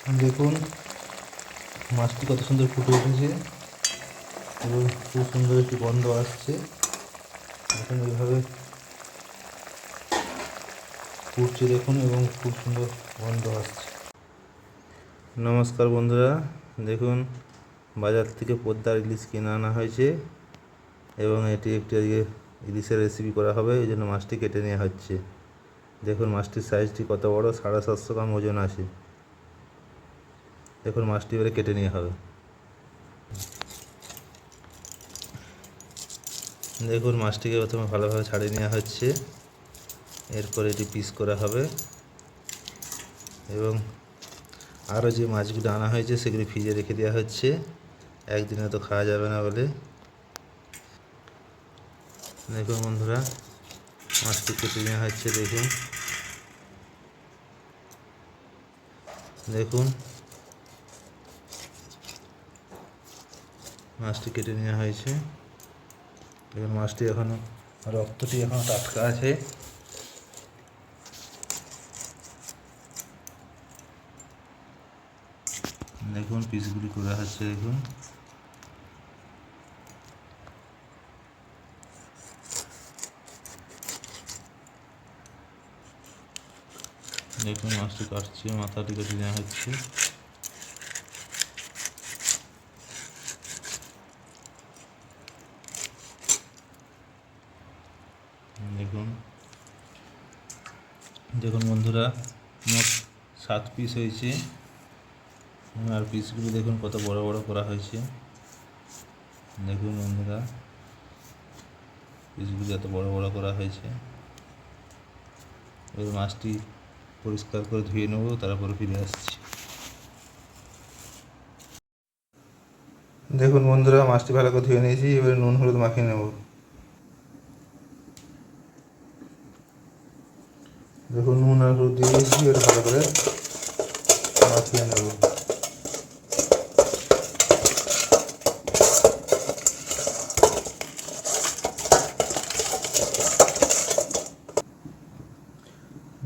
দেখুন, মাছটি কত সুন্দর ফুটে উঠেছে এবং খুব সুন্দর একটি গন্ধ আসছে। এখন এইভাবে ফুটছে দেখুন এবং খুব সুন্দর গন্ধ আসছে। নমস্কার বন্ধুরা, দেখুন, বাজার থেকে পদ্মার ইলিশ কিনে আনা হয়েছে এবং এটি একটি আজকে ইলিশের রেসিপি করা হবে, এই জন্য মাছটি কেটে নেওয়া হচ্ছে। দেখুন, মাছটির সাইজটি কত বড়? সাড়ে সাতশো গ্রাম ওজন আছে। দেখুন মাছটি এবারে কেটে নেওয়া হবে। দেখুন মাছটিকে প্রথমে ভালোভাবে ছাড়িয়ে নেওয়া হচ্ছে। এরপর এটি পিস করা হবে। এবং আরও যে মাছগুলো আনা হয়েছে সেগুলি ফ্রিজে রেখে দেওয়া হচ্ছে। একদিনে তো খাওয়া যাবে না বলে। দেখুন বন্ধুরা, মাছটি কেটে নেওয়া হচ্ছে, দেখুন। দেখুন মাছটি কেটে নেওয়া হয়েছে। দেখুন মাছটি এখনও রক্তটি এখনও টাটকা আছে। দেখুন, পিসগুলি করা হচ্ছে দেখুন। দেখুন, মাছটি কাটছে, মাথাটি কেটে নেওয়া হচ্ছে। দেখুন। দেখুন বন্ধুরা, মোট সাত পিস হয়েছে। আর পিসগুলো দেখুন কত বড় বড় করা হয়েছে। দেখুন বন্ধুরা পিসগুলো এত বড় বড় করা হয়েছে। এবার মাছটি পরিষ্কার করে ধুয়ে নেব, তারপরে ফিরে আসছি। দেখুন বন্ধুরা, মাছটি ভালো করে ধুয়ে নিয়েছি, এবারে নুন, হলুদ মাখিয়ে নেব। দেখুন নুন আর হলুদ দিয়ে ভালো করে মাখিয়ে নেব।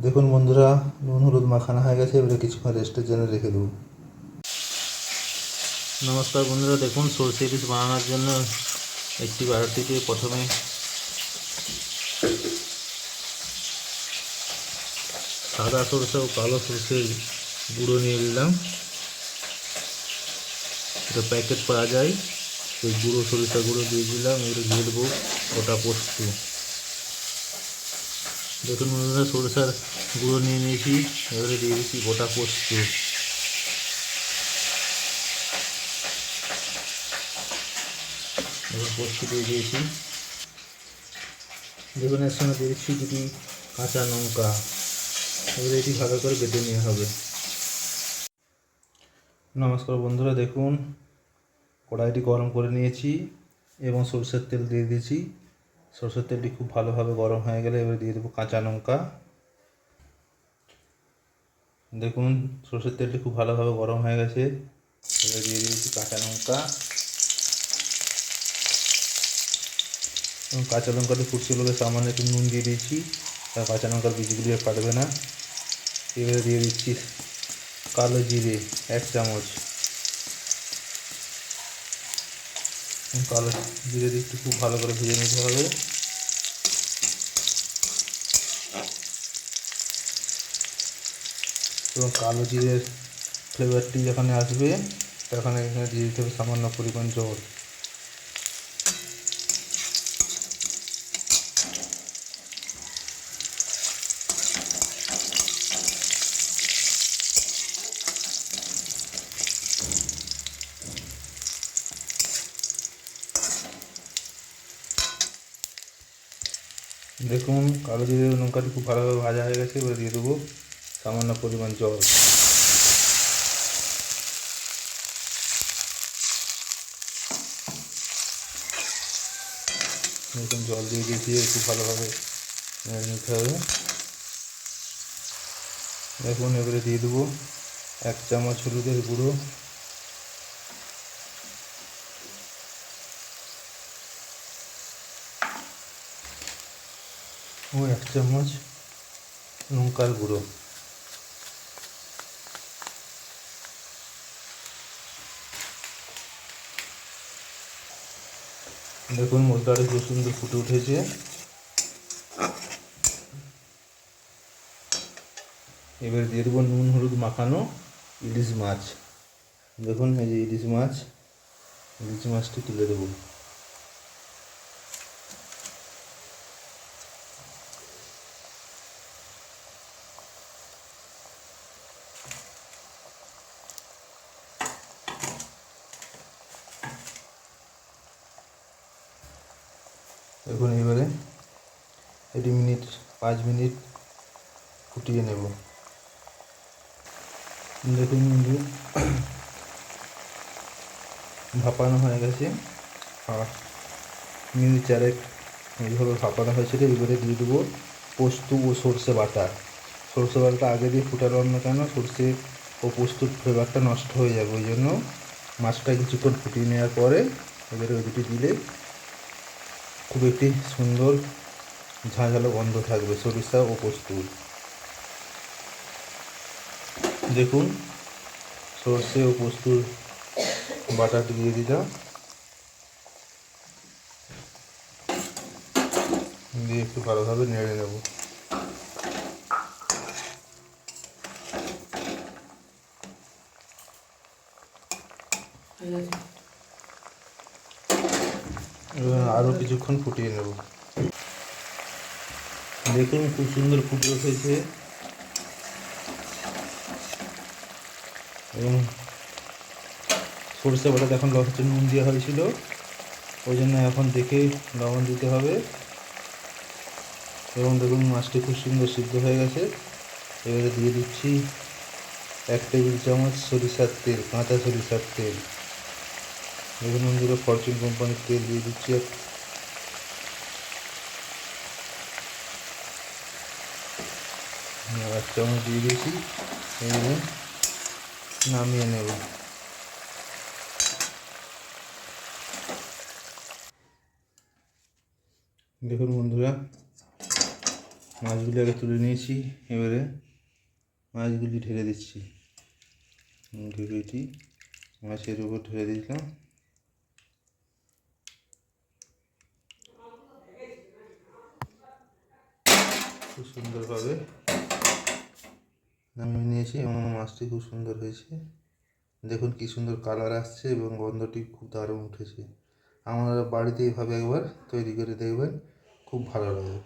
দেখুন বন্ধুরা, নুন হলুদ মাখানো হয়ে গেছে, এবারে কিছুক্ষণ রেস্টের জন্য রেখে দেবো। নমস্কার বন্ধুরা, দেখুন সর্ষে ইলিশ বানানোর জন্য একটি বাড়িটিতে প্রথমে সাদা সরষে ও কালো সরষের গুঁড়ো নিয়ে নিলাম। এটা প্যাকেট পাওয়া যায়। সেই গুঁড়ো সরিষা গুঁড়ো দিয়ে দিলাম। এবারে দিয়ে দেবো ওটা পোস্ত। দেখুন বন্ধুরা, সরিষার গুঁড়ো নিয়ে নিয়েছি। এবারে দিয়ে দিচ্ছি গোটা পোস্ত। এবার পোস্ত দিয়ে দিয়েছি। দেখুন এর সঙ্গে দিয়ে দিচ্ছি দুটি কাঁচা লঙ্কা। এবারে এটি ভালো করে বেটে নেওয়া হবে। নমস্কার বন্ধুরা, দেখুন, কড়াইটি গরম করে নিয়েছি এবং সরষের তেল দিয়ে দিয়েছি। সরষের তেলটি খুব ভালোভাবে গরম হয়ে গেলে এবার দিয়ে দেবো কাঁচা লঙ্কা। দেখুন, সরষের তেলটি খুব ভালোভাবে গরম হয়ে গেছে। এবার দিয়ে দিয়েছি কাঁচা লঙ্কা। এবং কাঁচা লঙ্কাটি বলে সামান্য একটু নুন দিয়ে দিয়েছি। আর কাঁচা লঙ্কার বীজগুলি আর কাটবে না। এবারে দিয়ে দিচ্ছি কালো জিরে, এক চামচ। কালো জিরে দিয়ে একটু খুব ভালো করে ভেজে নিতে হবে। এবং কালো জিরের ফ্লেভারটি যখন আসবে, তখন এখানে দিয়ে দিতে হবে সামান্য পরিমাণ জল। দেখুন, কালো জিরে লঙ্কাটি খুব ভালোভাবে ভাজা হয়ে গেছে, এবার দিয়ে দেবো সামান্য পরিমাণ জল। দেখুন, জল দিয়ে দিয়েছি, একটু ভালোভাবে নিতে হবে। দেখুন, এবারে দিয়ে দেবো এক চামচ হলুদের গুঁড়ো। ও এক চামচ লঙ্কার গুঁড়ো দেখুন মশলাটা খুব সুন্দর ফুটে উঠেছে এবার দিয়ে দেবো নুন হলুদ মাখানো ইলিশ মাছ দেখুন এই যে ইলিশ মাছ ইলিশ মাছটি তুলে দেবো দেখুন এবারে এটি মিনিট, পাঁচ মিনিট ফুটিয়ে নেব। দেখুন ভাপানো হয়ে গেছে। আর মিনিট চারেক এইভাবে ভাপানো হয়েছিল এবারে দিয়ে দেবো পোস্ত ও সর্ষে বাটা। সর্ষে বাটাটা আগে দিয়ে ফুটালাম না কেন? সর্ষে ও পোস্তর ফ্লেভারটা নষ্ট হয়ে যাবে। ওই জন্য মাছটা কিছুক্ষণ ফুটিয়ে নেওয়ার পরে এবারে ওই দুটি দিলে খুব একটি সুন্দর ঝাঁঝালো গন্ধ থাকবে, সরিষা ও পোস্তুর দেখুন, সর্ষে ও পোস্তুর বাটাটি দিয়ে দিলাম। দিয়ে একটু ভালোভাবে নেড়ে নেব। এবার আরও কিছুক্ষণ ফুটিয়ে নেব। দেখুন খুব সুন্দর ফুটে উঠেছে। এবং সরষে বাটাতে এখন লবণ নুন দেওয়া হয়েছিল। ওই জন্য এখন দেখে লবণ দিতে হবে। এবং দেখুন মাছটি খুব সুন্দর সিদ্ধ হয়ে গেছে। এবারে দিয়ে দিচ্ছি এক টেবিল চামচ সরিষার তেল, কাঁচা সরিষার তেল। দেখুন বন্ধুরা ফরচুন কোম্পানির তেল দিয়ে দিচ্ছি। এক চামচ দিয়ে দিয়েছি। এবারে নামিয়ে নেব। দেখুন বন্ধুরা, মাছগুলি আগে তুলে নিয়েছি, এবারে মাছগুলি ঢেলে দিচ্ছি। গ্রেভিটি মাছের উপর ঢেলে দিলাম। খুব সুন্দরভাবে নামিয়ে নিয়েছি এবং মাছটি খুব সুন্দর হয়েছে। দেখুন কি সুন্দর কালার আসছে এবং গন্ধটি খুব দারুণ উঠেছে। আমার বাড়িতে এভাবে একবার তৈরি করে দেখবেন, খুব ভালো লাগে